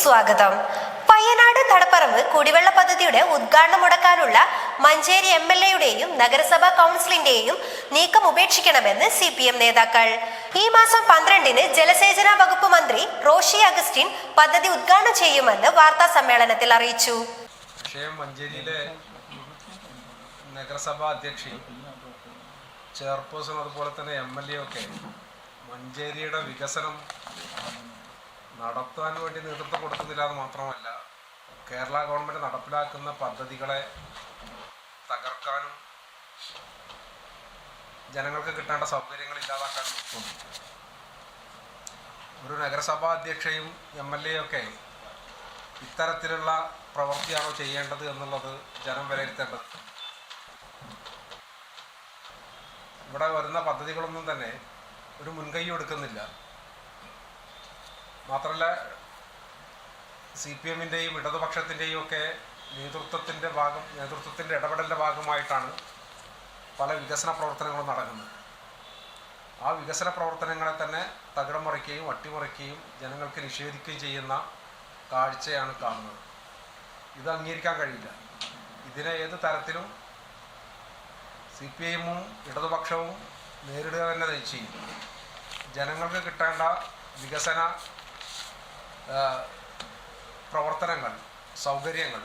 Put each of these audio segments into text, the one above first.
സ്വാഗതം. പയ്യനാട് നടപ്പറമ്പ് കുടിവെള്ള പദ്ധതിയുടെ ഉദ്ഘാടനം മുടക്കാനുള്ള മഞ്ചേരി എം എൽ എയുടെയും നഗരസഭാ കൗൺസിലിന്റെയും നീക്കം ഉപേക്ഷിക്കണമെന്ന് സി പി എം നേതാക്കൾ. ഈ മാസം പന്ത്രണ്ടിന് ജലസേചന വകുപ്പ് മന്ത്രി റോഷി അഗസ്റ്റിൻ പദ്ധതി ഉദ്ഘാടനം ചെയ്യുമെന്ന് വാർത്താ സമ്മേളനത്തിൽ അറിയിച്ചു. മഞ്ചേരിയിലെ നഗരസഭാ അധ്യക്ഷൻ ചെയർപേഴ്സൺ അതുപോലെ തന്നെ എം എൽ എ ഒക്കെ മഞ്ചേരിയുടെ വികസനം നടത്താൻ വേണ്ടി നേതൃത്വം കൊടുക്കുന്നില്ല എന്ന് മാത്രമല്ല കേരള ഗവൺമെന്റ് നടപ്പിലാക്കുന്ന പദ്ധതികളെ തകർക്കാനും ജനങ്ങൾക്ക് കിട്ടേണ്ട സൗകര്യങ്ങൾ ഇല്ലാതാക്കാനും നോക്കുന്നു. ഒരു നഗരസഭാ അധ്യക്ഷയും എം എൽ എയൊക്കെ ഇത്തരത്തിലുള്ള പ്രവൃത്തിയാണോ ചെയ്യേണ്ടത് എന്നുള്ളത് ജനം വിലയിരുത്തേണ്ടത് ഇവിടെ വരുന്ന പദ്ധതികളൊന്നും തന്നെ ഒരു മുൻകൈ എടുക്കുന്നില്ല. മാത്രമല്ല സി പി എമ്മിന്റെയും ഇടതുപക്ഷത്തിന്റെയും ഒക്കെ നേതൃത്വത്തിന്റെ ഭാഗം നേതൃത്വത്തിന്റെ ഇടപെടലിന്റെ ഭാഗമായിട്ടാണ് പല വികസന പ്രവർത്തനങ്ങളും നടക്കുന്നത്. ആ വികസന പ്രവർത്തനങ്ങളെ തന്നെ തകിടം മറിക്കുകയും അട്ടിമറിക്കുകയും ജനങ്ങൾക്ക് നിഷേധിക്കുകയും ചെയ്യുന്ന കാഴ്ചയാണ് കാണുന്നത്. ഇത് അംഗീകരിക്കാൻ കഴിയില്ല. ഇതിനെ ഏത് തരത്തിലും സി പി ഐഎമ്മും ഇടതുപക്ഷവും നേരിടുക തന്നെ ചെയ്യും. ജനങ്ങൾക്ക് കിട്ടേണ്ട വികസന പ്രവർത്തനങ്ങൾ സൗകര്യങ്ങൾ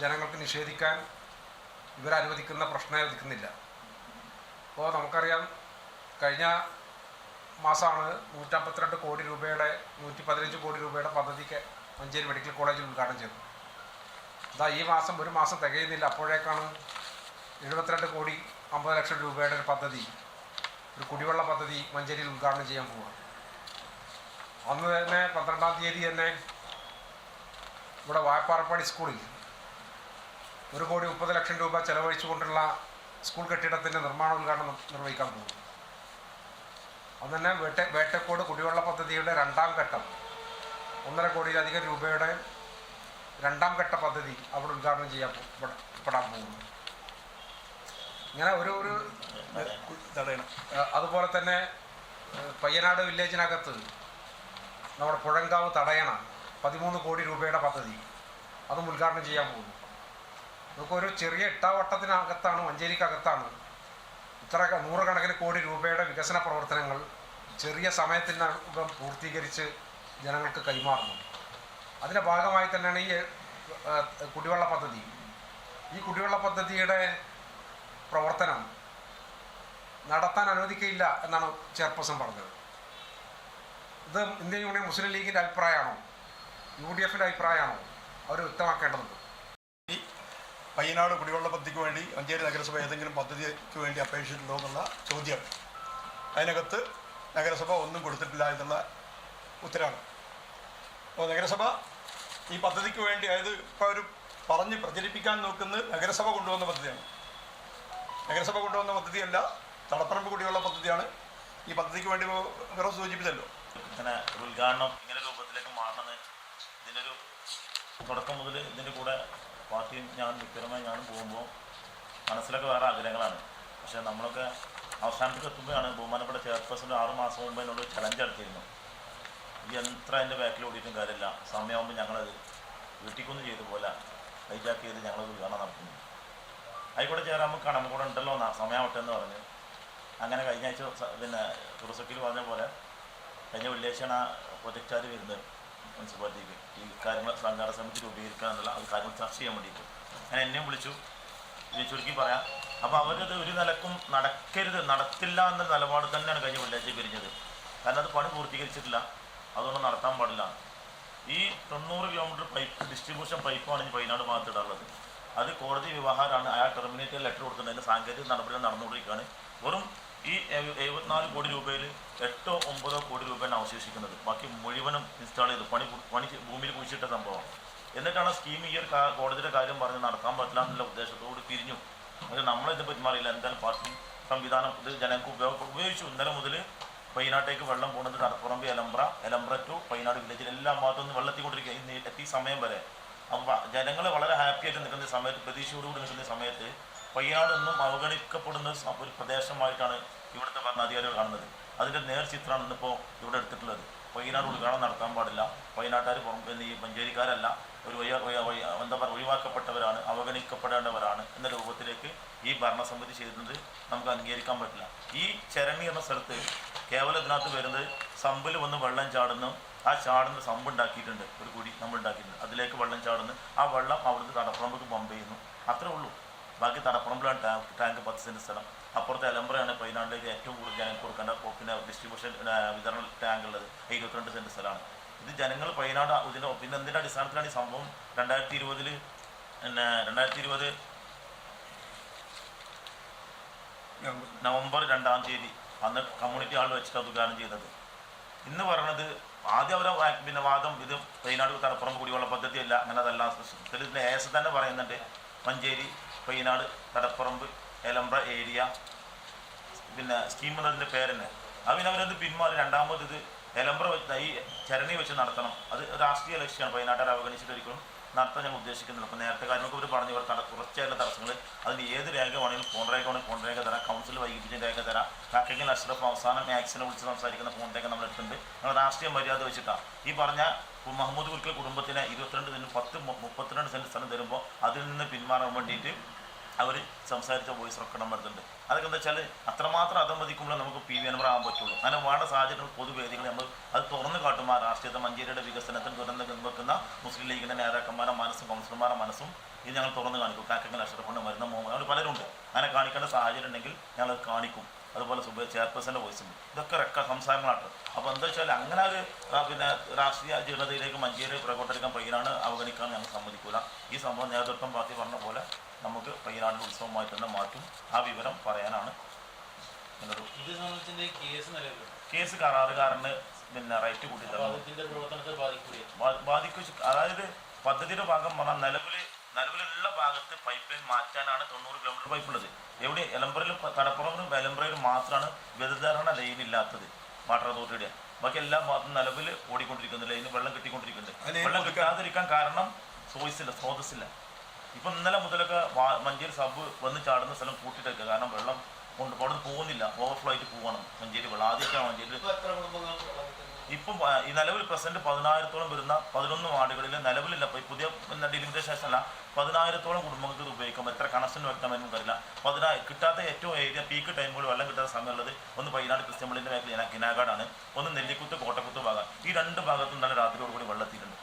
ജനങ്ങൾക്ക് നിഷേധിക്കാൻ ഇവരനുവദിക്കുന്ന പ്രശ്നം അനുവദിക്കുന്നില്ല അപ്പോൾ നമുക്കറിയാം കഴിഞ്ഞ മാസമാണ് നൂറ്റമ്പത്തിരണ്ട് കോടി രൂപയുടെ നൂറ്റി പതിനഞ്ച് കോടി രൂപയുടെ പദ്ധതിക്ക് മഞ്ചേരി മെഡിക്കൽ കോളേജിൽ ഉദ്ഘാടനം ചെയ്തു. അതാ ഈ മാസം ഒരു മാസം തികയുന്നില്ല. അപ്പോഴേക്കാണ് എഴുപത്തിരണ്ട് കോടി അമ്പത് ലക്ഷം രൂപയുടെ ഒരു പദ്ധതി ഒരു കുടിവെള്ള പദ്ധതി മഞ്ചേരിയിൽ ഉദ്ഘാടനം ചെയ്യാൻ പോവുകയാണ് അന്ന് തന്നെ പന്ത്രണ്ടാം തീയതി തന്നെ ഇവിടെ വായ്പാറപ്പാടി സ്കൂളിൽ ഒരു കോടി മുപ്പത് ലക്ഷം രൂപ ചെലവഴിച്ചുകൊണ്ടുള്ള സ്കൂൾ കെട്ടിടത്തിന്റെ നിർമ്മാണ ഉദ്ഘാടനം നിർവഹിക്കാൻ പോകുന്നു. അന്ന് തന്നെ വേട്ട വേട്ടക്കോട് കുടിവെള്ള പദ്ധതിയുടെ രണ്ടാം ഘട്ടം. ഒന്നര കോടിയിലധികം രൂപയുടെ രണ്ടാം ഘട്ട പദ്ധതി അവിടെ ഉദ്ഘാടനം ചെയ്യാൻ പെടാൻ പോകുന്നു. ഇങ്ങനെ ഒരു ഒരു തടയണം. അതുപോലെ തന്നെ പയ്യനാട് വില്ലേജിനകത്ത് നമ്മുടെ പുഴങ്കാവ് തടയണ പതിമൂന്ന് കോടി രൂപയുടെ പദ്ധതി. അതും ഉദ്ഘാടനം ചെയ്യാൻ പോകുന്നു. നമുക്കൊരു ചെറിയ ഇട്ടാവട്ടത്തിനകത്താണ് മഞ്ചേരിക്കകത്താണ്. ഇത്ര നൂറുകണക്കിന് കോടി രൂപയുടെ വികസന പ്രവർത്തനങ്ങൾ ചെറിയ സമയത്തിനകം പൂർത്തീകരിച്ച് ജനങ്ങൾക്ക് കൈമാറുന്നു. അതിന്റെ ഭാഗമായി തന്നെയാണ് ഈ കുടിവെള്ള പദ്ധതി. ഈ കുടിവെള്ള പദ്ധതിയുടെ പ്രവർത്തനം നടത്താൻ അനുവദിക്കില്ല എന്നാണ് ചെയർപേഴ്സൺ പറഞ്ഞത്. ഇത് ഇന്ത്യൻ യൂണിയൻ മുസ്ലിം ലീഗിന്റെ അഭിപ്രായമാണോ? യു ഡി എഫിന്റെ അഭിപ്രായമാണോ? അവർ വ്യക്തമാക്കേണ്ടതുണ്ട്. ഈ പയ്യനാട് കുടിവെള്ള പദ്ധതിക്ക് വേണ്ടി മഞ്ചേരി നഗരസഭ ഏതെങ്കിലും പദ്ധതിക്ക് വേണ്ടി അപേക്ഷിച്ചിട്ടുണ്ടോ എന്നുള്ള ചോദ്യം. അതിനകത്ത് നഗരസഭ ഒന്നും കൊടുത്തിട്ടില്ല എന്നുള്ള ഉത്തരവാണ്. അപ്പോൾ നഗരസഭ ഈ പദ്ധതിക്ക് വേണ്ടി അതായത് ഇപ്പോൾ അവർ പറഞ്ഞ് പ്രചരിപ്പിക്കാൻ നോക്കുന്നത് നഗരസഭ കൊണ്ടുവന്ന പദ്ധതിയാണ്. നഗരസഭ കൊണ്ടുവന്ന പദ്ധതിയല്ല തടപ്പറമ്പ് കുടിവെള്ള പദ്ധതിയാണ്. ഈ പദ്ധതിക്ക് വേണ്ടി വേറെ സൂചിപ്പിച്ചല്ലോ. ഇങ്ങനെ ഉദ്ഘാടനം ഇങ്ങനെ രൂപത്തിലേക്ക് മാറണമെന്ന് ഇതിന്റെ ഒരു തുടക്കം മുതൽ ഇതിന്റെ കൂടെ പാർട്ടിയും ഞാൻ വ്യക്തിപരമായി ഞാനും പോകുമ്പോൾ മനസ്സിലൊക്കെ വേറെ ആഗ്രഹങ്ങളാണ്. പക്ഷേ നമ്മളൊക്കെ അവസാനത്തേക്ക് എത്തുമ്പോഴാണ് ബഹുമാനപ്പെട്ട ചെയർപേഴ്സൺ ആറ് മാസം മുമ്പ് എന്നോട് ചലഞ്ച് നടത്തിയിരുന്നു. ഈ എത്ര അതിന്റെ ബാക്കിൽ ഓടിയിട്ടും കാര്യമില്ല. സമയമാകുമ്പോൾ ഞങ്ങളത് വീട്ടിക്കൊന്നും ചെയ്തു പോലെ ഹൈജാക്ക് ചെയ്ത് ഞങ്ങളത് ഉദ്ഘാടനം നടത്തുന്നു. ആയിക്കോട്ടെ ചേരാൻ കാണാം നമുക്ക് കൂടെ ഉണ്ടല്ലോ സമയമാവട്ടെ എന്ന് പറഞ്ഞ് അങ്ങനെ കഴിഞ്ഞ ആഴ്ച പിന്നെ തുറസക്കിൽ പറഞ്ഞ പോലെ കഴിഞ്ഞ വെള്ളിയാഴ്ചയാണ് ആ പ്രൊജക്റ്റാർ വരുന്നത് മുനിസിപ്പാലിറ്റിക്ക്. ഈ കാര്യങ്ങൾ സംഘാടന സമിതി രൂപീകരിക്കുക എന്നുള്ള അത് കാര്യങ്ങൾ ചർച്ച ചെയ്യാൻ വേണ്ടിയിട്ട്. ഞാൻ എന്നെയും വിളിച്ചു. ചുരുക്കി പറയാം. അപ്പോൾ അവരത് ഒരു നിലക്കും നടക്കരുത് നടത്തില്ല എന്ന നിലപാട് തന്നെയാണ് കഴിഞ്ഞ വെള്ളിയാഴ്ച പിരിഞ്ഞത്. കാരണം അത് പണി പൂർത്തീകരിച്ചിട്ടില്ല. അതുകൊണ്ട് നടത്താൻ പാടില്ല. ഈ തൊണ്ണൂറ് കിലോമീറ്റർ പൈപ്പ് ഡിസ്ട്രിബ്യൂഷൻ പൈപ്പാണ് ഇനി വയനാട് ഇടാറുള്ളത്. അത് കോടതി വ്യവഹാരമാണ് അയാൾ ടെർമിനേറ്റ് ലെറ്റർ കൊടുക്കുന്നതിന് സാങ്കേതിക നടപടികൾ നടന്നുകൊണ്ടിരിക്കുകയാണ്. വെറും ഈ എഴു- എഴുപത്തിനാല് കോടി രൂപയിൽ എട്ടോ ഒമ്പതോ കോടി രൂപയാണ് അവശേഷിക്കുന്നത്. ബാക്കി മുഴുവനും ഇൻസ്റ്റാൾ ചെയ്തു പണി പണി ഭൂമിയിൽ കുഴിച്ചിട്ട സംഭവം. എന്നിട്ടാണ് സ്കീം ഈ ഒരു കോടതിയുടെ കാര്യം പറഞ്ഞ് നടത്താൻ പറ്റില്ല എന്നുള്ള ഉദ്ദേശത്തോട് പിരിഞ്ഞു. പക്ഷേ നമ്മളിത് പെരുമാറിയില്ല എന്തായാലും പാർട്ടി സംവിധാനം? ഇത് ജനങ്ങൾക്ക് ഉപയോഗ ഉപയോഗിച്ചു. ഇന്നലെ മുതൽ പൈനാട്ടേക്ക് വെള്ളം പോകുന്നത് കടപ്പുറമ്പ് എലമ്പ്ര എലമ്പ്ര ടു പൈനാട് വില്ലേജിൽ എല്ലാ ഭാഗത്തും നിന്ന് വെള്ളത്തിക്കൊണ്ടിരിക്കുക ഇന്ന് എത്തിയ സമയം വരെ. അപ്പോൾ ജനങ്ങൾ വളരെ ഹാപ്പിയായിട്ട് നിൽക്കുന്ന സമയത്ത് പ്രതീക്ഷയോടുകൂടി നിൽക്കുന്ന സമയത്ത് പയ്യനാട് ഒന്നും അവഗണിക്കപ്പെടുന്ന ഒരു പ്രദേശമായിട്ടാണ് ഇവിടുത്തെ ഭരണാധികാരികൾ കാണുന്നത്. അതിന്റെ നേർചിത്രമാണ് ഇന്നിപ്പോൾ ഇവിടെ എടുത്തിട്ടുള്ളത്. പയ്യനാട് ഉദ്ഘാടനം നടത്താൻ പാടില്ല. വയനാട്ടുകാർ പുറം ഈ മഞ്ചേരിക്കാരല്ല ഒരു എന്താ പറയുക ഒഴിവാക്കപ്പെട്ടവരാണ് അവഗണിക്കപ്പെടേണ്ടവരാണ് എന്ന രൂപത്തിലേക്ക് ഈ ഭരണസമിതി ചെയ്യുന്നത് നമുക്ക് അംഗീകരിക്കാൻ പറ്റില്ല. ഈ ചരണി എന്ന സ്ഥലത്ത് കേവലം ഇതിനകത്ത് വരുന്നത് സമ്പിൽ വന്ന് വെള്ളം ചാടുന്നു. ആ ചാടുന്ന സമ്പ് ഉണ്ടാക്കിയിട്ടുണ്ട്. ഒരു കുടി നമ്മൾ ഉണ്ടാക്കിയിട്ടുണ്ട്. അതിലേക്ക് വെള്ളം ചാടുന്നു. ആ വെള്ളം അവിടുന്ന് തടപ്പറമ്പ് പമ്പ് ചെയ്യുന്നു. അത്രേ ഉള്ളൂ. ബാക്കി തടപ്പുറമ്പിലാണ് ടാങ്ക് ടാങ്ക് പത്ത് സെന്റ് സ്ഥലം. അപ്പുറത്തെ അലമ്പ്രയാണ് പതിനാറിലേക്ക് ഏറ്റവും കൂടുതൽ ജനങ്ങൾക്ക് കൊടുക്കേണ്ട പിന്നെ ഡിസ്ട്രിബ്യൂഷൻ വിതരണ ടാങ്ക് ഉള്ളത്. ഇരുപത്തിരണ്ട് സെന്റ് സ്ഥലമാണ്. ഇത് ജനങ്ങൾ പതിനാട് ഇതിന്റെ പിന്നെ എന്തിന്റെ അടിസ്ഥാനത്തിലാണ് ഈ സംഭവം? രണ്ടായിരത്തി ഇരുപതിൽ പിന്നെ രണ്ടായിരത്തി ഇരുപത് നവംബർ രണ്ടാം തീയതി അന്ന് കമ്മ്യൂണിറ്റി ഹാളിൽ വെച്ചിട്ട് ഉദ്ഘാടനം ചെയ്തത്. ഇന്ന് പറയണത് ആദ്യം അവരെ പിന്നെ വാദം ഇത് വയനാട് തലപ്പുറം കുടിവെള്ള പദ്ധതിയല്ല അങ്ങനെ അതല്ല. ഇതിന്റെ ഏസ് തന്നെ പറയുന്നുണ്ട്. മഞ്ചേരി പയ്യനാട് കടപ്പറമ്പ് എലമ്പ്ര ഏരിയ പിന്നെ സ്കീം എന്നതിന്റെ പേരെന്നെ. അത് പിന്നെ അവരത് പിന്മാറി രണ്ടാമത് ഇത് എലമ്പ്ര വെച്ച് ഈ ചരണി വെച്ച് നടത്തണം. അത് രാഷ്ട്രീയ ലക്ഷ്യമാണ്. വയനാട്ടുകാർ അവഗണിച്ചിട്ട് ഒരിക്കലും നടത്താൻ ഞങ്ങൾ ഉദ്ദേശിക്കുന്നില്ല. അപ്പോൾ നേരത്തെ കാര്യങ്ങൾക്ക് ഇവർ പറഞ്ഞു. ഇവർ തട കുറച്ചായിട്ടുള്ള തടസ്സങ്ങൾ അതിന് ഏത് രേഖ വേണമെങ്കിലും ഫോൺ രേഖ വേണമെങ്കിൽ ഫോൺ രേഖ തരാം. കൗൺസിൽ വൈകിപ്പിച്ച രേഖ തരാം. കാക്കെങ്കിൽ അഷ്റഫ് അവസാനം മാക്സിനെ വിളിച്ച് സംസാരിക്കുന്ന ഫോൺ രേഖ നമ്മൾ എടുത്തിട്ടുണ്ട്. നമ്മൾ രാഷ്ട്രീയ മര്യാദ വെച്ചിട്ടാണ് ഈ പറഞ്ഞ മുഹമ്മദ് കുൽക്കൽ കുടുംബത്തിന് ഇരുപത്തിരണ്ട് സെന്റ് പത്ത് മുപ്പത്തിരണ്ട് സെന്റ് സ്ഥലം തരുമ്പോൾ അതിൽ നിന്ന് പിന്മാറാൻ വേണ്ടിയിട്ട് അവർ സംസാരിച്ച വോയിസ് റെക്കോർഡ് എടുത്തിട്ടുണ്ട് അതൊക്കെ എന്താ വെച്ചാൽ അത്രമാത്രം അതമതിക്കുമ്പോൾ നമുക്ക് പി വി അൻവർ ആകാൻ പറ്റുള്ളൂ. അങ്ങനെ വേണ്ട സാഹചര്യങ്ങൾ പൊതുവേദികൾ നമ്മൾ അത് തുറന്നു കാട്ടുമ്പോൾ രാഷ്ട്രീയത്തെ മഞ്ചേരിയുടെ വികസനത്തിന് ദുരന്തം മുസ്ലിം നേതാക്കന്മാരുടെ മനസ്സും കൗൺസിലർമാരുടെ മനസ്സും ഇത് ഞങ്ങൾ തുറന്ന് കാണിക്കും. കാക്കങ്ങൾ അഷറഫുണ്ട് മരുന്ന മുഹമ്മദ് അങ്ങനെ പലരുണ്ട്. അങ്ങനെ കാണിക്കേണ്ട സാഹചര്യം ഉണ്ടെങ്കിൽ ഞങ്ങൾ കാണിക്കും. അതുപോലെ സുബൈ ചെയർപേഴ്സന്റെ വോയിസ് ഉണ്ട് ഇതൊക്കെ റെക്ക സംസാരങ്ങളാണ്. അപ്പോൾ എന്താ വെച്ചാൽ അങ്ങനെ ഒരു പിന്നെ രാഷ്ട്രീയ ജനതയിലേക്ക് മഞ്ചേരി പ്രകോട്ടെടുക്കാൻ പയ്യനാണ് അവഗണിക്കാൻ ഞങ്ങൾ സമ്മതിക്കൂല. ഈ സംഭവം നേതൃത്വം പാർട്ടി പറഞ്ഞ പോലെ നമുക്ക് പയ്യനാടിന്റെ ഉത്സവമായിട്ട് തന്നെ മാറ്റും. ആ വിവരം പറയാനാണ്. എന്നൊരു കേസ് കരാറുകാരന് പിന്നെ റൈറ്റ് കൂട്ടി ബാധിക്കും അതായത് പദ്ധതിയുടെ ഭാഗം പറഞ്ഞാൽ നിലവിൽ നിലവിലുള്ള ഭാഗത്ത് പൈപ്പ് ലൈൻ മാറ്റാനാണ് തൊണ്ണൂറ് കിലോമീറ്റർ പൈപ്പ് ഉള്ളത്. എവിടെ? എലമ്പ്രയിലും തടപ്പുറമിലും എലമ്പ്രയിലും മാത്രമാണ് വ്യതിധാരണ ലൈൻ ഇല്ലാത്തത്. വാട്ടർ അതോറിറ്റിയുടെ ബാക്കി എല്ലാ ഭാഗത്തും നിലവിൽ ഓടിക്കൊണ്ടിരിക്കുന്നു ലൈന് വെള്ളം കിട്ടിക്കൊണ്ടിരിക്കുന്നുണ്ട്. വെള്ളം കിട്ടാതിരിക്കാൻ കാരണം സോയിസില്ല സ്രോതസ്സില്ല. ഇപ്പം ഇന്നലെ മുതലൊക്കെ മഞ്ചേരി സബ് വന്ന് ചാടുന്ന സ്ഥലം കൂട്ടിയിട്ടേക്കുക കാരണം വെള്ളം അവിടെ പോകുന്നില്ല. ഓവർഫ്ലോ ആയിട്ട് പോകണം മഞ്ചേരി വെള്ളം ആദ്യമൊക്കെ മഞ്ചേരി ഇപ്പൊ ഈ നിലവിൽ പ്രസന്റ് പതിനായിരത്തോളം വരുന്ന പതിനൊന്ന് വാർഡുകളിൽ നിലവിലില്ല. ഇപ്പൊ പുതിയ ഡിലിമിറ്റേഷൻ അല്ല പതിനായിരത്തോളം കുടുംബങ്ങൾക്ക് ഇത് ഉപയോഗിക്കാം. എത്ര കണക്ഷൻ വെക്കാൻ നമുക്ക് അറിയില്ല. പതിനായിരം കിട്ടാത്ത ഏറ്റവും ഏരിയ പീക്ക് ടൈമുകൾ വെള്ളം കിട്ടാത്ത സമയമുള്ളത് ഒന്ന് പയ്യനാട് ക്രിസ്ത്യമ്പളിന്റെ മേഖല കിനാഗാടാണ്. ഒന്ന് നെല്ലിക്കുത്ത് കോട്ടക്കുത്ത് ഭാഗം. ഈ രണ്ട് ഭാഗത്തും നല്ല രാത്രിയോടുകൂടി വെള്ളത്തിയിട്ടുണ്ട്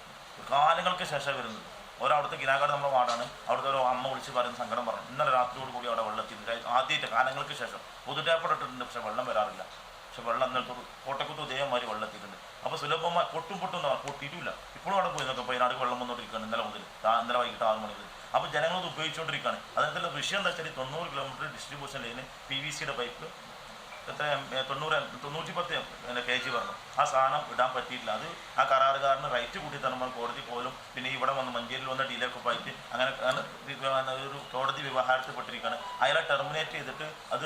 കാലങ്ങൾക്ക് ശേഷം വരുന്നത്. ഒരവിടുത്തെ ഗിനാഗാട് നമ്മുടെ വാർഡാണ്. അവിടുത്തെ ഒരു അമ്മ വിളിച്ച് പറയുന്ന സങ്കടം പറഞ്ഞു. ഇന്നലെ രാത്രിയോട് കൂടി അവിടെ വെള്ളത്തിൽ ആദ്യത്തെ കാലങ്ങൾക്ക് ശേഷം പൊതുടാപ്പിട്ടിട്ടുണ്ട് പക്ഷെ വെള്ളം വരാറില്ല. പക്ഷെ വെള്ളം ഇന്നലത്തെ കോട്ടക്കുത്ത് ഇതേമാതിരി വെള്ളത്തിയിട്ടുണ്ട് അപ്പോൾ സുലഭമായി പൊട്ടും പൊട്ടും എന്നാ പൊട്ടിയിട്ടില്ല. ഇപ്പോഴും അവിടെ പോയി നോക്കാം പയ്യനാട് വെള്ളം വന്നുകൊണ്ടിരിക്കുകയാണ് ഇന്നലെ മുതൽ. ഇന്നലെ വൈകിട്ട് ആറ് മണി മുതൽ. അപ്പോൾ ജനങ്ങളത് ഉപയോഗിച്ചുകൊണ്ടിരിക്കുകയാണ്. അതിനകത്തുള്ള വിഷയം എന്താ വെച്ചാൽ തൊണ്ണൂറ് kilometre distribution line P V സിയുടെ പൈപ്പ് എത്ര തൊണ്ണൂറ് തൊണ്ണൂറ്റി പത്ത് കെ ജി പറഞ്ഞു. ആ സാധനം ഇടാൻ പറ്റിയിട്ടില്ല. അത് ആ കരാറുകാരന് റൈറ്റ് കൂട്ടി തരുമ്പോൾ കോടതി പോലും പിന്നെ ഇവിടെ വന്ന് മഞ്ചേരിയിൽ വന്ന ഡീലൊക്കെ പോയിട്ട് അങ്ങനെ ഒരു കോടതി വ്യവഹാരത്തിൽപ്പെട്ടിരിക്കുകയാണ്. അയാളെ ടെർമിനേറ്റ് ചെയ്തിട്ട് അത്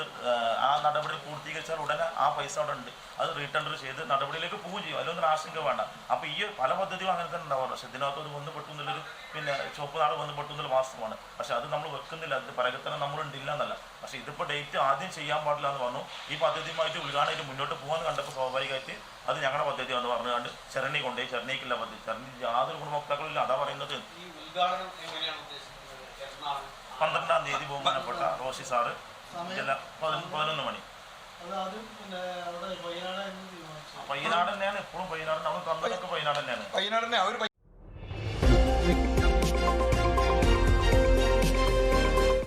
ആ, നടപടി പൂർത്തീകരിച്ചാൽ ഉടനെ ആ പൈസ അവിടെ ഉണ്ട്. അത് റീടെൻഡർ ചെയ്ത് നടപടിയിലേക്ക് പോവുകയും ചെയ്യും. അതിലൊന്നും ആശങ്ക വേണ്ട. അപ്പോൾ ഈ പല പദ്ധതികളും അങ്ങനെ തന്നെ ഉണ്ടാവുക പക്ഷെ ഇതിനകത്ത് അത് വന്ന് പെട്ടു എന്നുള്ളൊരു പിന്നെ ചുവപ്പ് നാട് വന്ന് പെട്ടു എന്നുള്ള വാസ്തവമാണ്. പക്ഷേ അത് നമ്മൾ വെക്കുന്നില്ല. അത് പ്രകടനം നമ്മളുണ്ടില്ല എന്നല്ല. പക്ഷേ ഇതിപ്പോൾ ഡേറ്റ് ആദ്യം ചെയ്യാൻ പാടില്ല എന്ന് പറഞ്ഞു. ഈ പദ്ധതിയുമായിട്ട് ഉദ്ഘാടനം മുന്നോട്ട് പോകാൻ കണ്ടപ്പോൾ സ്വാഭാവികമായിട്ട് അത് ഞങ്ങളുടെ പദ്ധതി എന്ന് പറഞ്ഞുകൊണ്ട് ചരണി കൊണ്ടുപോയി. ചരണിക്കില്ല പദ്ധതി. ചരണി യാതൊരു ഗുണഭോക്താക്കളില്ല. അതാ പറയുന്നത്. പന്ത്രണ്ടാം തീയതി ബഹുമാനപ്പെട്ട റോഷി സാറ്. ചില പതിനൊന്ന് മണി. പയ്യനാട് തന്നെയാണ്. ഇപ്പോഴും പയ്യനാട് നമ്മൾ തന്നതൊക്കെ പയ്യനാട് തന്നെയാണ്.